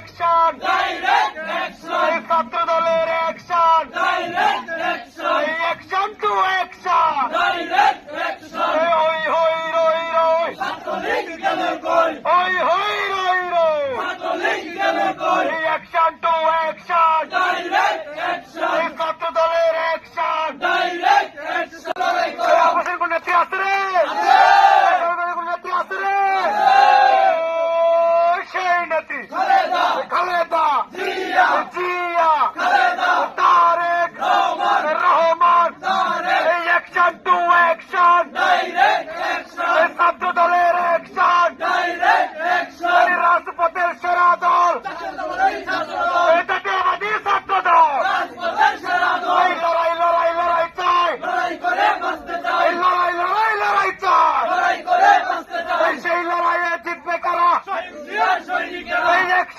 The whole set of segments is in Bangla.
action! Direct action! Ekatra action! Direct action! Action to action!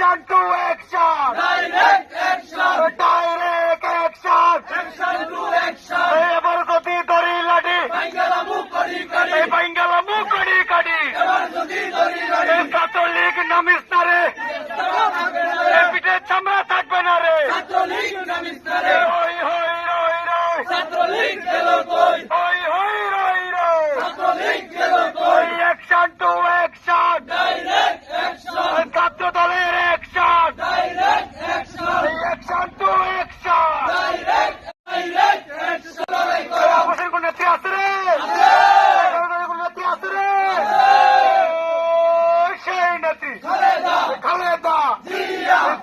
action to action. Direct action. Direct action. Action to action. এবার গতি ধরি লাডি বাঙ্গালা মুখ করি করি এই বাঙ্গালা মুখ করি করি এবার গতি ধরি লাডি ছাত্রলীগ নামিস না রে পিঠে চামড়া থাকবে না রে ছাত্রলীগ নামিস না রে হই হই রই রই ছাত্রলীগ খেলো তো 扛烈子，扛烈子，一样。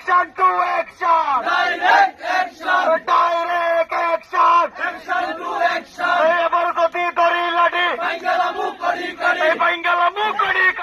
action to action!